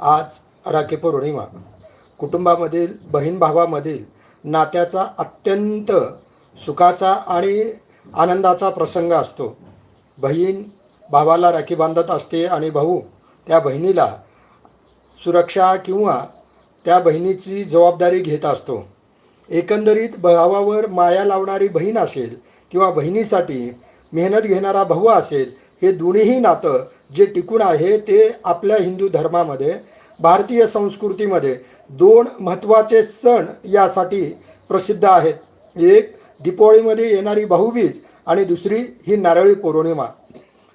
आज राखी पौर्णिमा. कुटुंबामधील बहीण भावामधील नात्याचा अत्यंत सुखाचा आणि आनंदाचा प्रसंग असतो. बहीण भावाला राखी बांधत असते आणि भाऊ त्या बहिणीला सुरक्षा किंवा त्या बहिणीची जबाबदारी घेत असतो. एकंदरीत भावावर माया लावणारी बहीण असेल किंवा बहिणीसाठी मेहनत घेणारा भाऊ असेल हे दोन्हीही नातं जे टिकून आहे ते आपल्या हिंदू धर्मामध्ये भारतीय संस्कृतीमध्ये दोन महत्त्वाचे सण यासाठी प्रसिद्ध आहेत. एक दीपावळीमध्ये येणारी भाऊबीज आणि दुसरी ही नारळी पौर्णिमा.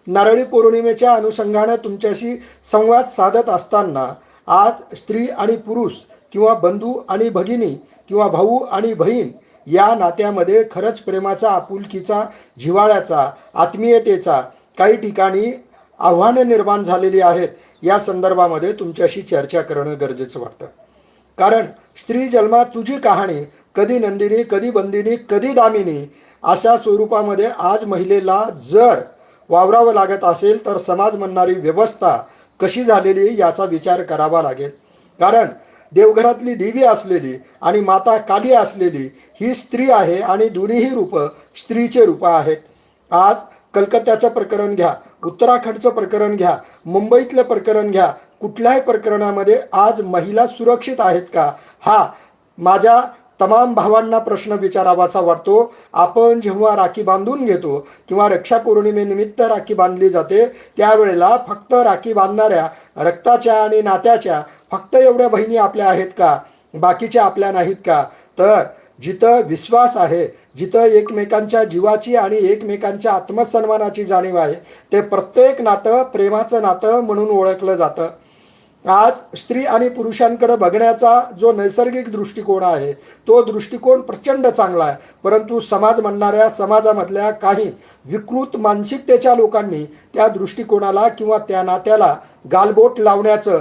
नारळी पौर्णिमेच्या अनुषंगानं तुमच्याशी संवाद साधत असताना आज स्त्री आणि पुरुष किंवा बंधू आणि भगिनी किंवा भाऊ आणि बहीण या नात्यामध्ये खरंच प्रेमाचा आपुलकीचा जिव्हाळ्याचा आत्मीयतेचा काही ठिकाणी आव्हानं निर्माण झालेली आहेत या संदर्भामध्ये तुमच्याशी चर्चा करणं गरजेचं वाटतं. कारण स्त्री जन्मात तुझी कहाणी कधी नंदिनी कधी बंदिनी कधी दामिनी अशा स्वरूपामध्ये आज महिलेला जर वावरावं लागत असेल तर समाज म्हणणारी व्यवस्था कशी झालेली याचा विचार करावा लागेल. कारण देवघरातली देवी असलेली आणि माता काली असलेली ही स्त्री आहे आणि दोन्हीही रूपं स्त्रीचे रूपं आहेत. आज कलकत्त्याचं प्रकरण घ्या उत्तराखंडचं प्रकरण घ्या मुंबईतलं प्रकरण घ्या कुठल्याही प्रकरणामध्ये आज महिला सुरक्षित आहेत का? हा माझ्या तमाम भावांना प्रश्न विचारावासा वाटतो. आपण जेव्हा राखी बांधून घेतो किंवा रक्षापौर्णिमेनिमित्त राखी बांधली जाते त्यावेळेला फक्त राखी बांधणाऱ्या रक्ताच्या आणि नात्याच्या फक्त एवढ्या बहिणी आपल्या आहेत का? बाकीच्या आपल्या नाहीत का? तर जिथं विश्वास आहे जिथं एकमेकांच्या जीवाची आणि एकमेकांच्या आत्मसन्मानाची जाणीव आहे ते प्रत्येक नातं प्रेमाचं नातं म्हणून ओळखलं जातं. आज स्त्री आणि पुरुषांकडे बघण्याचा जो नैसर्गिक दृष्टिकोन आहे तो दृष्टिकोन प्रचंड चांगला आहे. परंतु समाज म्हणणाऱ्या समाजामधल्या काही विकृत मानसिकतेच्या लोकांनी त्या दृष्टिकोनाला किंवा त्या नात्याला गालबोट लावण्याचं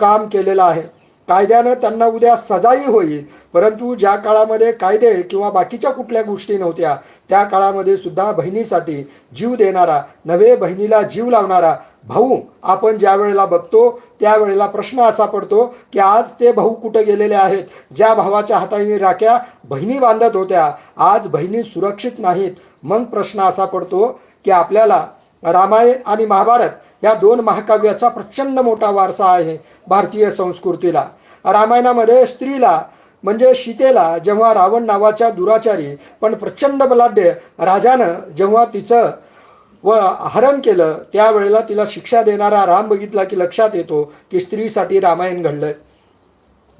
काम केलेलं आहे. कायद्यानं त्यांना उद्या सजाही होईल. परंतु ज्या काळामध्ये कायदे किंवा बाकीच्या कुठल्या गोष्टी नव्हत्या त्या काळामध्ये सुद्धा बहिणीसाठी जीव देणारा नवे बहिणीला जीव लावणारा भाऊ आपण ज्या वेळेला बघतो त्यावेळेला प्रश्न असा पडतो की आज ते भाऊ कुठं गेलेले आहेत? ज्या भावाच्या हाताने राख्या बहिणी बांधत होत्या आज बहिणी सुरक्षित नाहीत. मग प्रश्न असा पडतो की आपल्याला रामायण आणि महाभारत या दोन महाकाव्याचा प्रचंड मोठा वारसा आहे भारतीय संस्कृतीला. रामायणामध्ये स्त्रीला म्हणजे सीतेला जेव्हा रावण नावाच्या दुराचारी पण प्रचंड बलाढ्य राजानं जेव्हा तिचं व हरण केलं त्यावेळेला तिला शिक्षा देणारा राम बघितला की लक्षात येतो की स्त्रीसाठी रामायण घडलं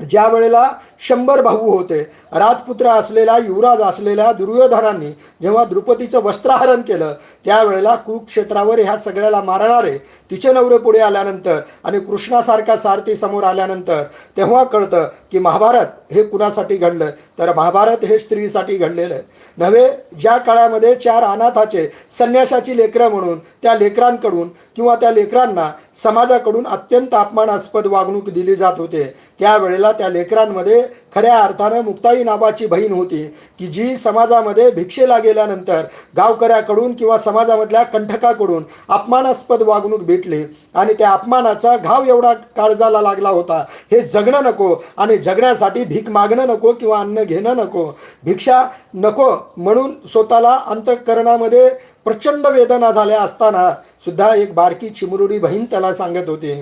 ज्या वेळेला शंभर भाऊ होते. राजपुत्र असलेला युवराज असलेल्या दुर्योधनांनी जेव्हा द्रुपदीचं वस्त्रहरण केलं त्यावेळेला कुरुक्षेत्रावर ह्या सगळ्याला मारणारे तिचे नवरे पुढे आल्यानंतर आणि कृष्णासारखा सारथी समोर आल्यानंतर तेव्हा कळतं की महाभारत हे कुणासाठी घडलं तर महाभारत हे स्त्रीसाठी घडलेलं आहे. नव्हे ज्या काळामध्ये चार अनाथाचे संन्यासाची लेकरं म्हणून त्या लेकरांकडून किंवा त्या लेकरांना समाजाकडून अत्यंत अपमानास्पद वागणूक दिली जात होते त्यावेळेला त्या लेकरांमध्ये खऱ्या अर्थानं मुक्ताई नावाची बहीण होती की जी समाजामध्ये भिक्षेला गेल्यानंतर गावकऱ्याकडून किंवा समाजामधल्या कंठकाकडून अपमानास्पद वागणूक भेटली आणि त्या अपमानाचा घाव एवढा काळजाला लागला होता. हे जगणं नको आणि जगण्यासाठी भीक मागणं नको किंवा अन्न घेणं नको. भिक्षा नको म्हणून स्वतःला अंतःकरणामध्ये प्रचंड वेदना झाल्या असताना सुद्धा एक बारकी चिमुरुडी बहीण त्याला सांगत होती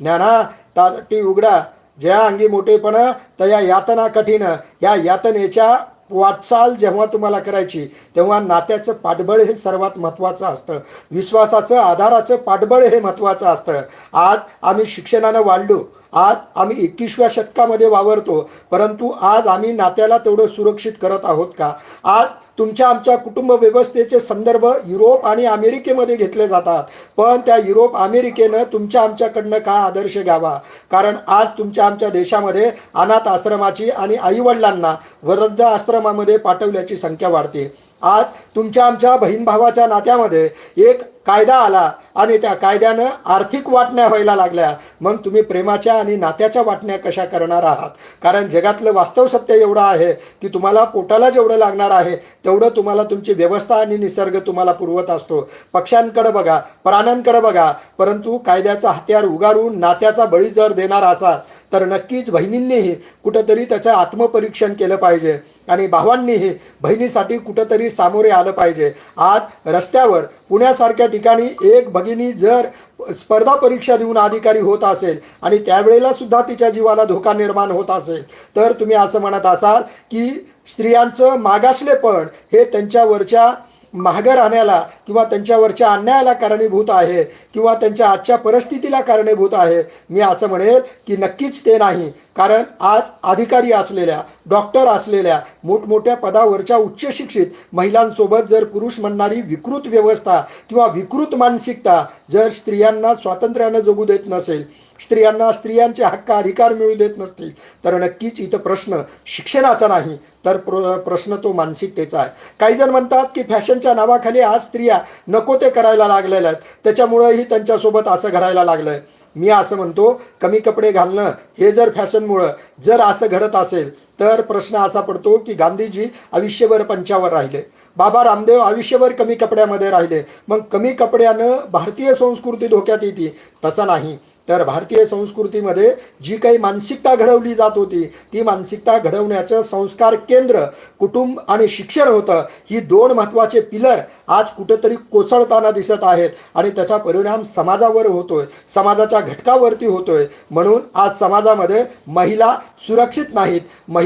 ज्ञाना ताटी उघडा ज्या अंगी मोठेपणा तया यातना कठीण. या यातनेच्या वाटचाल जेव्हा तुम्हाला करायची तेव्हा नात्याचं पाठबळ हे सर्वात महत्त्वाचं असतं. विश्वासाचं आधाराचं पाठबळ हे महत्त्वाचं असतं. आज आम्ही शिक्षणानं वाढलो. आज आम्ही एकवीसव्या शतकामध्ये वावरतो परंतु आज आम्ही नात्याला तेवढं सुरक्षित करत आहोत का? आज तुमच्या आमच्या कुटुंब व्यवस्थेचे संदर्भ युरोप आणि अमेरिकेमध्ये घेतले जातात. पण त्या युरोप अमेरिकेनं तुमच्या आमच्याकडनं का आदर्श घ्यावा? कारण आज तुमच्या आमच्या देशामध्ये अनाथ आश्रमाची आणि आईवडिलांना वृद्ध आश्रमामध्ये पाठवल्याची संख्या वाढते. आज तुमच्या आमच्या बहीण भावाच्या नात्यामध्ये एक कायदा आला आणि त्या कायद्यानं आर्थिक वाटण्या व्हायला लागल्या. मग तुम्ही प्रेमाच्या आणि नात्याच्या वाटण्या कशा करणार आहात? कारण जगातलं वास्तव सत्य एवढं आहे की तुम्हाला पोटाला जेवढं लागणार आहे तेवढं तुम्हाला तुमची व्यवस्था आणि निसर्ग तुम्हाला पुरवत असतो. पक्ष्यांकडं बघा प्राण्यांकडे बघा परंतु कायद्याचा हत्यार उगारून नात्याचा बळी जर देणार असाल तर नक्कीच बहिणींनीही कुठंतरी त्याचं आत्मपरीक्षण केलं पाहिजे. आणि भावांनीही बहिणीसाठी कुठंतरी सामोरे आलं पाहिजे. आज रस्त्यावर पुण्यासारख्या ठिकाणी एक भगिनी जर स्पर्धा परीक्षा देऊन अधिकारी होत असेल आणि त्यावेळेला सुद्धा तिच्या जीवाला धोका निर्माण होत असेल तर तुम्ही असं म्हणत असाल की स्त्रियांचं मागासलेपण हे त्यांच्यावरच्या मागं राहण्याला किंवा त्यांच्यावरच्या अन्यायाला कारणीभूत आहे किंवा त्यांच्या आजच्या परिस्थितीला कारणीभूत आहे मी असं म्हणेल की नक्कीच ते नाही. कारण आज अधिकारी असलेल्या डॉक्टर असलेल्या मोठमोठ्या पदावरच्या उच्चशिक्षित महिलांसोबत जर पुरुष म्हणणारी विकृत व्यवस्था किंवा विकृत मानसिकता जर स्त्रियांना स्वातंत्र्यानं जगू देत नसेल स्त्रियांना स्त्रियांचे हक्क अधिकार मिळू देत नसतील तर नक्कीच इथं प्रश्न शिक्षणाचा नाही तर प्र प्रश्न तो मानसिकतेचा आहे. काही जण म्हणतात की फॅशनच्या नावाखाली आज स्त्रिया नको ते करायला लागलेल्या आहेत. त्याच्यामुळंही त्यांच्यासोबत असं घडायला लागलं आहे मी असं म्हणतो कमी कपडे घालणं हे जर फॅशनमुळं जर असं घडत असेल तर प्रश्न असा पडतो की गांधीजी आयुष्यभर पंचावर राहिले. बाबा रामदेव आयुष्यभर कमी कपड्यामध्ये राहिले. मग कमी कपड्यानं भारतीय संस्कृती धोक्यात येते? तसं नाही. तर भारतीय संस्कृतीमध्ये जी काही मानसिकता घडवली जात होती ती मानसिकता घडवण्याचं संस्कार केंद्र कुटुंब आणि शिक्षण होतं. ही दोन महत्त्वाचे पिलर आज कुठंतरी कोसळताना दिसत आहेत आणि त्याचा परिणाम समाजावर होतोय. समाजाच्या घटकावरती होतोय. म्हणून आज समाजामध्ये महिला सुरक्षित नाहीत.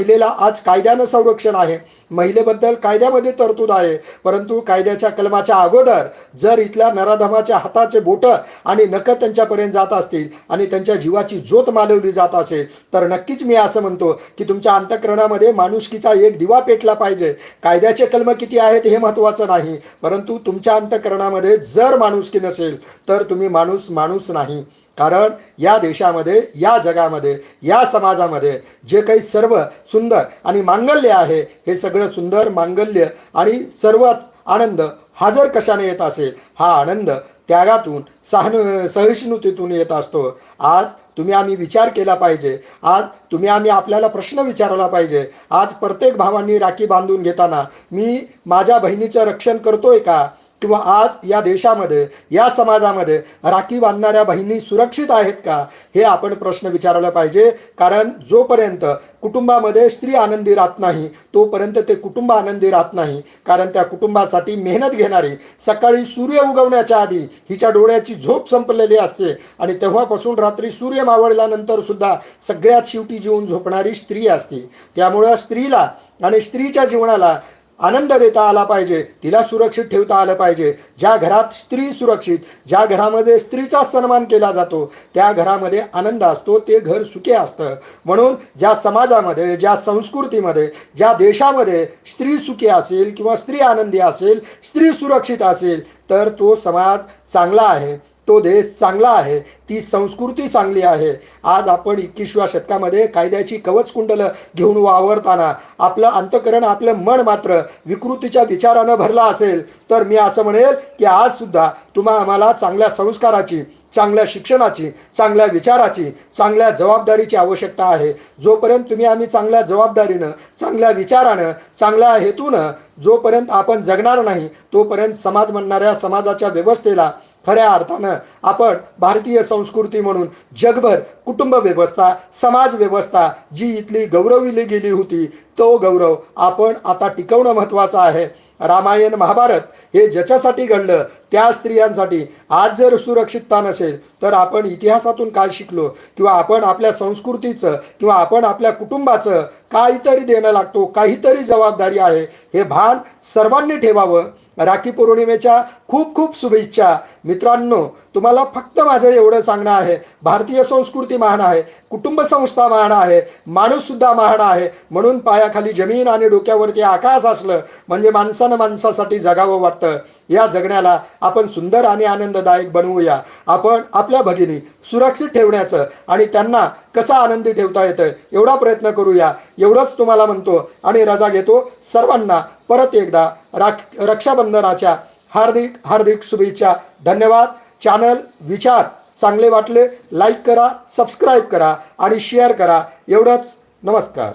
महिलेला आज कायद्यानं संरक्षण आहे. महिलेबद्दल कायद्यामध्ये तरतूद आहे. परंतु कायद्याच्या कलमाच्या अगोदर जर इथल्या नराधमाच्या हाताचे बोटं आणि नखं त्यांच्यापर्यंत जात असतील आणि त्यांच्या जीवाची ज्योत मालवली जात असेल तर नक्कीच मी असं म्हणतो की तुमच्या अंतकरणामध्ये माणुसकीचा एक दिवा पेटला पाहिजे. कायद्याचे कलम किती आहेत हे महत्त्वाचं नाही. परंतु तुमच्या अंतकरणामध्ये जर माणुसकी नसेल तर तुम्ही माणूस माणूस नाही. कारण या देशामध्ये या जगामध्ये या समाजामध्ये जे काही सर्व सुंदर आणि मांगल्य आहे हे सगळं सुंदर मांगल्य आणि सर्वच आनंद हजर कशाने येत असेल? हा आनंद त्यागातून सहन सहिष्णुतेतून येत असतो. आज तुम्ही आम्ही विचार केला पाहिजे. आज तुम्ही आम्ही आपल्याला प्रश्न विचारला पाहिजे. आज प्रत्येक भावांनी राखी बांधून घेताना मी माझ्या बहिणीचं रक्षण करतोय का? किंवा आज या देशामध्ये या समाजामध्ये राखी बांधणाऱ्या बहिणी सुरक्षित आहेत का? हे आपण प्रश्न विचारायला पाहिजे. कारण जोपर्यंत कुटुंबामध्ये स्त्री आनंदी राहत नाही तोपर्यंत ते कुटुंब आनंदी राहत नाही. कारण त्या कुटुंबासाठी मेहनत घेणारी सकाळी सूर्य उगवण्याच्या आधी हिच्या डोळ्याची झोप संपलेली असते. आणि तेव्हापासून रात्री सूर्य मावळल्यानंतर सुद्धा सगळ्यात शेवटी जीवन झोपणारी स्त्री असते. त्यामुळं स्त्रीला आणि स्त्रीच्या जीवनाला आनंद देता आला पाहिजे तिला सुरक्षित ठेवता आलं पाहिजे. ज्या घरात स्त्री सुरक्षित ज्या घरामध्ये स्त्रीचा सन्मान केला जातो त्या घरामध्ये आनंद असतो ते घर सुखे असतं. म्हणून ज्या समाजामध्ये ज्या संस्कृतीमध्ये ज्या देशामध्ये स्त्री सुखी असेल किंवा स्त्री आनंदी असेल स्त्री सुरक्षित असेल तर तो समाज चांगला आहे. तो देश चांगला आहे ती संस्कृती चांगली आहे. आज आपण एकवीसव्या शतकामध्ये कायद्याची कवच कुंडलं घेऊन वावरताना आपलं अंतकरण आपलं मन मात्र विकृतीच्या विचारानं भरलं असेल तर मी असं म्हणेल की आजसुद्धा तुम्हा आम्हाला चांगल्या संस्काराची चांगल्या शिक्षणाची चांगल्या विचाराची चांगल्या जबाबदारीची आवश्यकता आहे. जोपर्यंत तुम्ही आम्ही चांगल्या जबाबदारीनं चांगल्या विचारानं चांगल्या हेतूनं जोपर्यंत आपण जगणार नाही तोपर्यंत समाज म्हणणाऱ्या समाजाच्या व्यवस्थेला खऱ्या अर्थानं आपण भारतीय संस्कृती म्हणून जगभर कुटुंब व्यवस्था समाज व्यवस्था जी इथली गौरविली गेली होती तो गौरव आपण आता टिकवणं महत्त्वाचं आहे. रामायण महाभारत हे ज्याच्यासाठी घडलं त्या स्त्रियांसाठी. आज जर सुरक्षितता नसेल तर आपण इतिहासातून काय शिकलो? किंवा आपण आपल्या संस्कृतीचं किंवा आपण आपल्या कुटुंबाचं काहीतरी देणं लागतो काहीतरी जबाबदारी आहे हे भान सर्वांनी ठेवावं. राखी पौर्णिमेच्या खूप खूप शुभेच्छा. मित्रांनो तुम्हाला फक्त माझं एवढं सांगणं आहे भारतीय संस्कृती महान आहे कुटुंब संस्था महान आहे माणूससुद्धा महान आहे म्हणून पायाखाली जमीन आणि डोक्यावरती आकाश असलं म्हणजे माणसानं माणसासाठी जगावं वाटतं. या जगण्याला आपण सुंदर आणि आनंददायक बनवूया. आपण आपल्या भगिनी सुरक्षित ठेवण्याचं आणि त्यांना कसं आनंदी ठेवता येतं एवढा प्रयत्न करूया. एवढंच तुम्हाला म्हणतो आणि रजा घेतो. सर्वांना परत एकदा राख रक्षाबंधनाच्या हार्दिक हार्दिक शुभेच्छा. धन्यवाद. चॅनल विचार चांगले वाटले लाईक करा सबस्क्राईब करा आणि शेअर करा. एवढंच. नमस्कार.